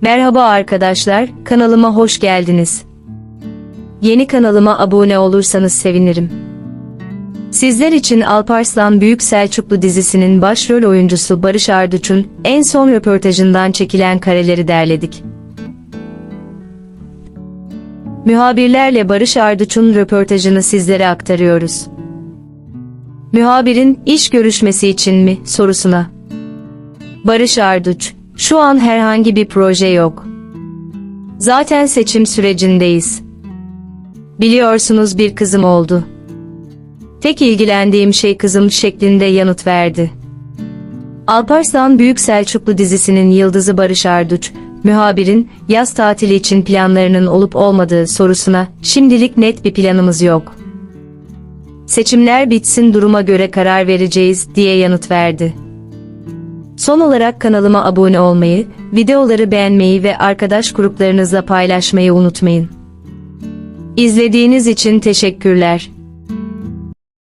Merhaba arkadaşlar, kanalıma hoş geldiniz. Yeni kanalıma abone olursanız sevinirim. Sizler için Alparslan Büyük Selçuklu dizisinin başrol oyuncusu Barış Arduç'un en son röportajından çekilen kareleri derledik. Muhabirlerle Barış Arduç'un röportajını sizlere aktarıyoruz. Muhabirin iş görüşmesi için mi sorusuna. Barış Arduç, şu an herhangi bir proje yok. Zaten seçim sürecindeyiz. Biliyorsunuz bir kızım oldu. Tek ilgilendiğim şey kızım şeklinde yanıt verdi. Alparslan Büyük Selçuklu dizisinin yıldızı Barış Arduç, muhabirin yaz tatili için planlarının olup olmadığı sorusuna şimdilik net bir planımız yok. Seçimler bitsin duruma göre karar vereceğiz diye yanıt verdi. Son olarak kanalıma abone olmayı, videoları beğenmeyi ve arkadaş gruplarınızla paylaşmayı unutmayın. İzlediğiniz için teşekkürler.